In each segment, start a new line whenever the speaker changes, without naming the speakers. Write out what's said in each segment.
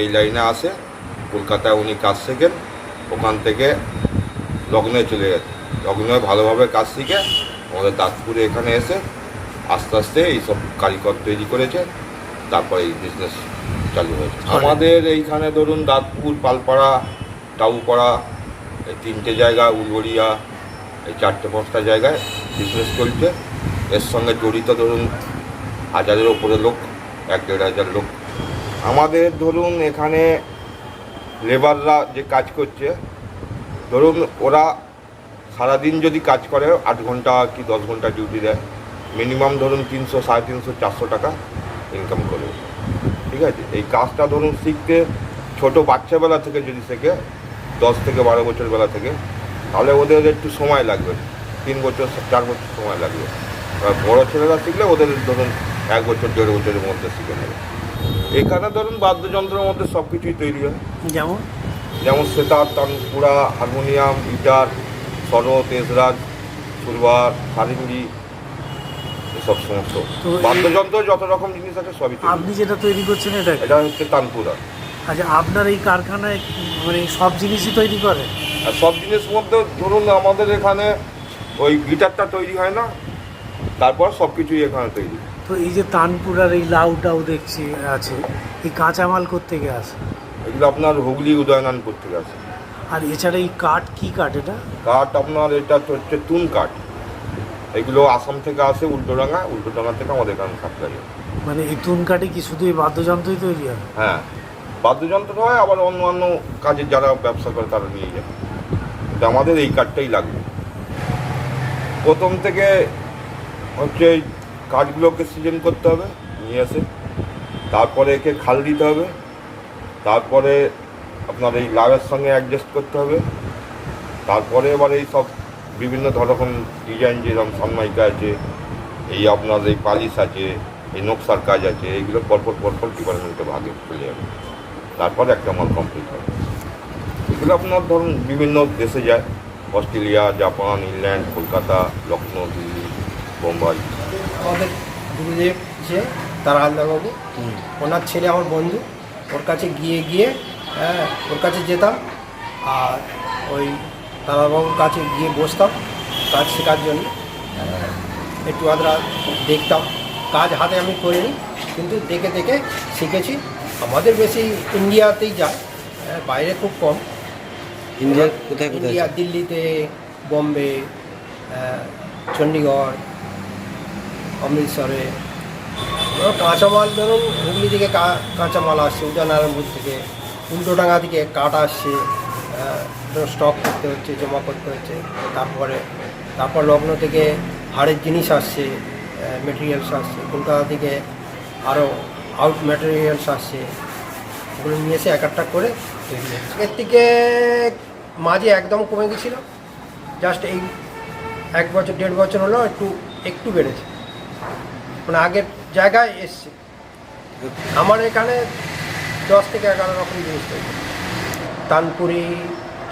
এই লাইনে আসে কলকাতায় উনি কাজ শেখেন ওখান থেকে লগ্নে চলে গেছে লগ্নে ভালোভাবে কাজ শিখে আমাদের দাঁতপুরে এখানে এসে আস্তে আস্তে এইসব কারিগর তৈরি করেছে তারপরে এই বিজনেস চালু হয়েছে। আমাদের এইখানে ধরুন দাঁতপুর পালপাড়া টাউপাড়া এই তিনটে জায়গা উলগড়িয়া এই চারটে পাঁচটা জায়গায় বিজনেস চলছে। এর সঙ্গে জড়িত ধরুন হাজারের ওপরে লোক এক দেড় হাজার লোক। আমাদের ধরুন এখানে লেবাররা যে কাজ করছে, ধরুন ওরা সারাদিন যদি কাজ করে, আট ঘণ্টা কি দশ ঘণ্টা ডিউটি দেয়। মিনিমাম ধরুন তিনশো, সাড়ে তিনশো, চারশো টাকা ইনকাম করে। ঠিক আছে? এই কাজটা ধরুন শিখতে ছোট বাচ্চাবেলা থেকে যদি শেখে, দশ থেকে বারো বছর বেলা থেকে, তাহলে ওদের একটু সময় লাগবে। তিন বছর, চার বছর সময় লাগবে। বড়ো ছেলেরা শিখলে ওদের ধরুন এক বছর, দেড় বছরের মধ্যে শিখে নেবে। এখানে ধরুন বাদ্যযন্ত্রের মধ্যে সব কিছুই তৈরি হয়।
যেমন?
যেমন সেতার তানপুরা হারমোনিয়াম গিটার সরো তেজরাজ ফুলবার সারিঙ্গি এসব সমস্ত। বাদ্যযন্ত্র যত রকম জিনিস আছে সবই
আপনি যেটা তৈরি করছেন এটা
এটা হচ্ছে তানপুরা
আচ্ছা আপনার এই কারখানায় মানে সব জিনিসই তৈরি করে?
আর সব জিনিস মধ্যে ধরুন আমাদের এখানে ওই গিটারটা তৈরি হয় না তারপর সব কিছুই এখানে তৈরি।
তো এই যে তানপুরার এই লাউ টাউ দেখছি আছে। এই কাঁচামাল থেকে আসে?
এগুলো আপনার হুগলি উদয়নানপুর থেকে আসে।
আর এছাড়া এই কাঠ কি কাঠ এটা?
কাঠ আপনার এটা তো হচ্ছে তুন কাঠ। এগুলো আসাম থেকে আসে উল্টোডাঙ্গা উল্টোডাঙ্গা থেকে আমাদের এখানে সাপ্লাই
মানে এই তুন কাঠে কি শুধু এই বাদ্যযন্ত্রই তৈরি হয়?
হ্যাঁ বাদ্যযন্ত্র হয় আবার অন্যান্য কাজের যারা ব্যবসা করে তারা নিয়ে যায়। কিন্তু আমাদের এই কাঠটাই লাগবে। প্রথম থেকে হচ্ছে কাঠগুলোকে সিজন করতে হবে, নিয়ে এসে। তারপরে একে খাল দিতে হবে। তারপরে আপনার এই লাভের সঙ্গে অ্যাডজাস্ট করতে হবে। তারপরে এবার এই সব বিভিন্ন ধরনের ডিজাইন যেরকম সন্মাইকা আছে, এই আপনার এই পালিশ আছে, এই নকশার কাজ আছে, এইগুলো পরপর পরপর ডিপার্টমেন্টে ভাগে চলে যাবে। তারপর একটা মাল কমপ্লিট হবে। এগুলো আপনার ধরুন বিভিন্ন দেশে যায়। Australia, Japan, England, Kolkata, Lucknow, Delhi. Bombay.
আমাদের গুরুদেব যে তারা হালদারবাবু ওনার ছেলে আমার বন্ধু ওর কাছে গিয়ে গিয়ে হ্যাঁ ওর কাছে যেতাম আর ওই তারাবাবুর কাছে গিয়ে বসতাম কাজ শেখার জন্য। হ্যাঁ, একটু আধরা দেখতাম কাজ হাতে আমি করিনি কিন্তু দেখে দেখে শিখেছি। আমাদের বেশি ইন্ডিয়াতেই যায় হ্যাঁ, বাইরে খুব কম।
ইন্ডিয়ার কোথায় কোথায়
ইন্ডিয়া দিল্লিতে বম্বে আহ, চণ্ডীগড় অমৃতসরে। কাঁচামাল ধরুন, হুগলি থেকে কাঁচামাল আসছে উদয়নারায়ণপুর থেকে, উল্টোডাঙ্গা থেকে কাঠ আসছে স্টক করতে হচ্ছে, জমা করতে হচ্ছে, তারপরে, তারপর লগ্ন থেকে হাড়ের জিনিস আসছে মেটেরিয়ালস আসছে, কলকাতা থেকে আরও আউট ম্যাটেরিয়ালস আসছে, ওগুলো নিয়ে এসে এক একটা করে এর থেকে মাঝে একদম কমে গেছিল জাস্ট এই এক বছর, দেড় বছর হলো একটু একটু বেড়েছে। মানে আগের জায়গায় এসছে। আমার এখানে দশ থেকে এগারো রকম জিনিস তৈরি তানপুরি,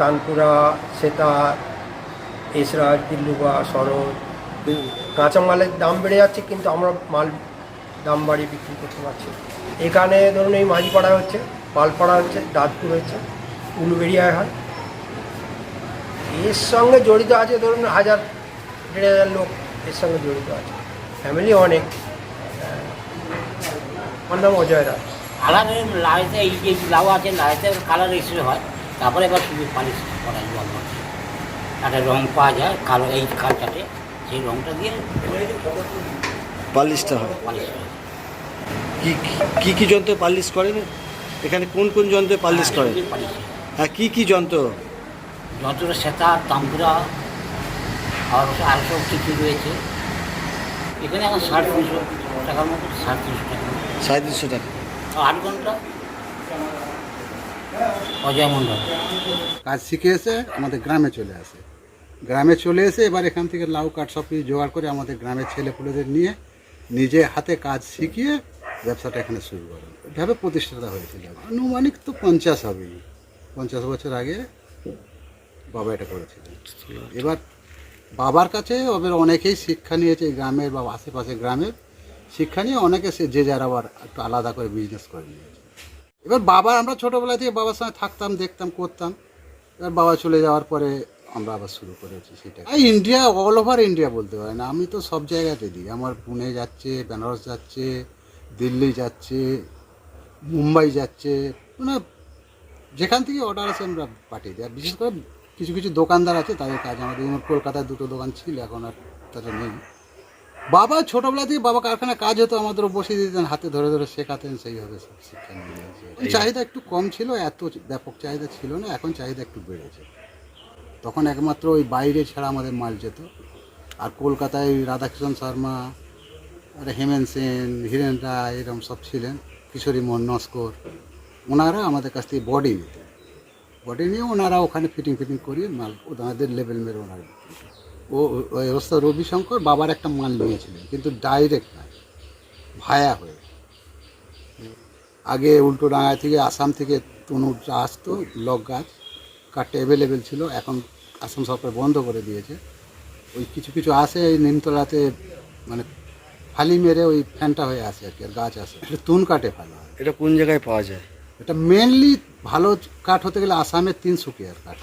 তানপুরা, সেতার, এসরাজ দিল্লুবা সরদ, কাঁচামালের দাম বেড়ে যাচ্ছে, কিন্তু আমরা মাল দাম বাড়িয়ে বিক্রি করতে পারছি এখানে ধরুন এই মাঝিপাড়া হচ্ছে, পালপাড়া হচ্ছে, দাঁতপুর হচ্ছে উলুবেড়িয়ায় হয় এর সঙ্গে জড়িত আছে ধরুন হাজার, দেড় হাজার লোক এর সঙ্গে জড়িত আছে। ফ্যামিলি অনেক। আমার নাম অজয় রায়।
কালারের লাইতে এই যে লাউ আছে লাইতে কালার এসে হয় তারপরে এবার শুধু পালিশ করা জল একটা রং পাওয়া যায় কালো এই কালটাতে সেই রংটা দিয়ে
পালিশটা হয়।
পালিশ করা
কি কি- কি যন্ত্র পালিশ করেন? এখানে কোন কোন যন্ত্রে পালিশ করেন?
পালিশ
হ্যাঁ। কি কি যন্ত্র?
যতটা সেতার তাম্বুরা আর আর সব কিছু রয়েছে। এখানে এখন সাড়ে তিনশো টাকার মতো সাড়ে তিনশো টাকা
সাড়ে তিনশো টাকা।
আট ঘণ্টা অজয় মণ্ডল।
কাজ শিখে এসে আমাদের গ্রামে চলে আসে। গ্রামে চলে এসে এবার এখান থেকে লাউ কাঠ সব কিছু জোগাড় করে আমাদের গ্রামের ছেলেপুলেদের নিয়ে নিজে হাতে কাজ শিখিয়ে ব্যবসাটা এখানে শুরু করেন। এভাবে প্রতিষ্ঠাতা হয়েছিল। আনুমানিক তো পঞ্চাশ হবে পঞ্চাশ বছর আগে বাবা এটা করেছিলেন। এবার বাবার কাছে ওদের অনেকেই শিক্ষা নিয়েছে গ্রামের বা আশেপাশে গ্রামের। শিক্ষা নিয়ে অনেকে সে যে যার আবার একটু আলাদা করে বিজনেস করে নিয়েছে। এবার বাবা, আমরা ছোটোবেলা থেকে বাবার সঙ্গে থাকতাম, দেখতাম, করতাম। এবার বাবা চলে যাওয়ার পরে আমরা আবার শুরু করেছি সেটা। এই ইন্ডিয়া অল ওভার ইন্ডিয়া বলতে পারেন। আমি তো সব জায়গাতে দিই। আমার পুনে যাচ্ছে, বেনারস যাচ্ছে, দিল্লি যাচ্ছে, মুম্বাই যাচ্ছে। মানে যেখান থেকে অর্ডার আছে আমরা পাঠিয়ে দিই। আর বিশেষ করে কিছু কিছু দোকানদার আছে তাদের কাজ আমাদের যেমন কলকাতায় দুটো দোকান ছিল এখন আর তারা নেই। বাবা ছোটোবেলা থেকে বাবা কারখানায় কাজ হতো আমাদেরও বসিয়ে দিতেন হাতে ধরে ধরে শেখাতেন সেইভাবে সব শিক্ষা নিয়ে চাহিদা একটু কম ছিল এত ব্যাপক চাহিদা ছিল না এখন চাহিদা একটু বেড়েছে। তখন একমাত্র ওই বাইরে ছাড়া আমাদের মাল যেত। আর কলকাতায় রাধাকৃষ্ণ শর্মা আর হেমেন সেন হীরেন রায় এরকম সব ছিলেন কিশোরী মোহন নস্কর ওনারা আমাদের কাছ থেকে বডি নিতেন। বডি নিয়ে ওনারা ওখানে ফিটিং ফিটিং করিয়ে মাল, ওনাদের লেভেল মেরে ওনারা ও ওই অবস্থা রবিশঙ্কর বাবার একটা মাল নিয়েছিলেন, কিন্তু ডাইরেক্ট নয়, ভায়া হয়ে। আগে উল্টো ডাঙায় থেকে আসাম থেকে তনুটা আসতো, লক গাছ কাঠটা অ্যাভেলেবেল ছিল, এখন আসাম সরকার বন্ধ করে দিয়েছে। ওই কিছু কিছু আসে এই নিমতলাতে মানে ফালি মেরে ওই ফ্যানটা হয়ে আসে আর কি, আর গাছ আসে। তুন ভালো হয়।
এটা কোন জায়গায় পাওয়া যায়?
এটা মেনলি ভালো কাঠ হতে গেলে আসামের তিনসুকিয়ার কাঠ।